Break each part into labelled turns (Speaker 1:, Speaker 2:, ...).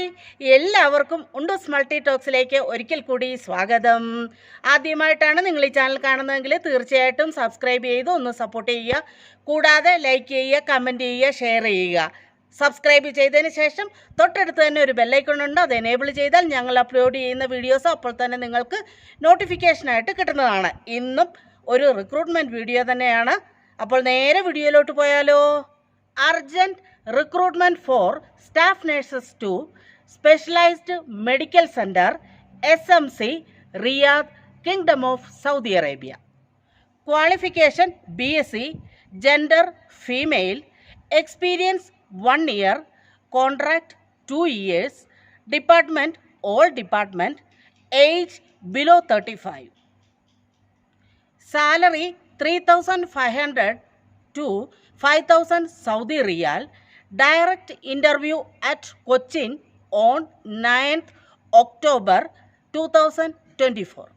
Speaker 1: Hi. എല്ലാവർക്കും ഉണ്ടൂസ് multi ടോക്സിലേക്ക് ഒരിക്കൽ കൂടി സ്വാഗതം. ആദ്യമായിട്ടാണ് നിങ്ങൾ ഈ ചാനൽ കാണുന്നതെങ്കിൽ തീർച്ചയായിട്ടും സബ്സ്ക്രൈബ് ചെയ്ത് ഒന്ന് സപ്പോർട്ട് ചെയ്യുക. കൂടാതെ ലൈക്ക് ചെയ്യുക കമന്റ് ചെയ്യുക ഷെയർ ചെയ്യുക. സബ്സ്ക്രൈബ് ചെയ്തതിന് ശേഷം തൊട്ടടുത്ത് തന്നെ ഒരു ബെല്ലൈക്കൺ ഉണ്ട്. അത് എനേബിൾ ചെയ്താൽ ഞങ്ങൾ അപ്ലോഡ് ചെയ്യുന്ന വീഡിയോസ് അപ്പോൾ തന്നെ നിങ്ങൾക്ക് നോട്ടിഫിക്കേഷനായിട്ട് കിട്ടുന്നതാണ്. ഇന്നും ഒരു റിക്രൂട്ട്മെന്റ് വീഡിയോ തന്നെയാണ്. അപ്പോൾ നേരെ വീഡിയോയിലോട്ട് പോയാലോ? Urgent recruitment for staff nurses to specialised medical centre S M C Riyadh Kingdom of Saudi Arabia qualification B S C gender female experience one year contract two years department all department age below thirty five salary three thousand five hundred to five thousand Saudi riyal direct interview at Cochin on ninth October two thousand twenty four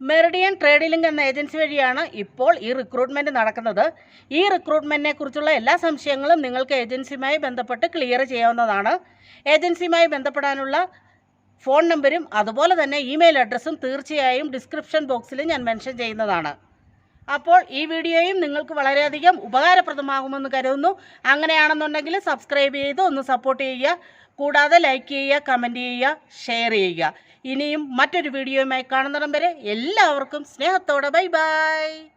Speaker 1: Meridian Trade Link എന്ന agency വഴിയാണ് ഇപ്പോൾ ഈ recruitment നടക്കുന്നത്. ഈ റിക്രൂട്ട്മെന്റിനെ കുറിച്ചുള്ള എല്ലാ സംശയങ്ങളും നിങ്ങൾക്ക് ഏജൻസിയുമായി ബന്ധപ്പെട്ട് ക്ലിയർ ചെയ്യാവുന്നതാണ്. ഏജൻസിയുമായി ബന്ധപ്പെടാനുള്ള ഫോൺ നമ്പരും അതുപോലെ തന്നെ ഇമെയിൽ അഡ്രസ്സും തീർച്ചയായും ഡിസ്ക്രിപ്ഷൻ ബോക്സിൽ ഞാൻ മെൻഷൻ ചെയ്യുന്നതാണ്. അപ്പോൾ ഈ വീഡിയോയും നിങ്ങൾക്ക് വളരെയധികം ഉപകാരപ്രദമാകുമെന്ന് കരുതുന്നു. അങ്ങനെയാണെന്നുണ്ടെങ്കിൽ സബ്സ്ക്രൈബ് ചെയ്ത് ഒന്ന് സപ്പോർട്ട് ചെയ്യുക. കൂടാതെ ലൈക്ക് ചെയ്യുക കമന്റ് ചെയ്യുക ഷെയർ ചെയ്യുക. ഇനിയും മറ്റൊരു വീഡിയോയുമായി കാണുന്നിടം വരെ എല്ലാവർക്കും സ്നേഹത്തോടെ ബൈ ബൈ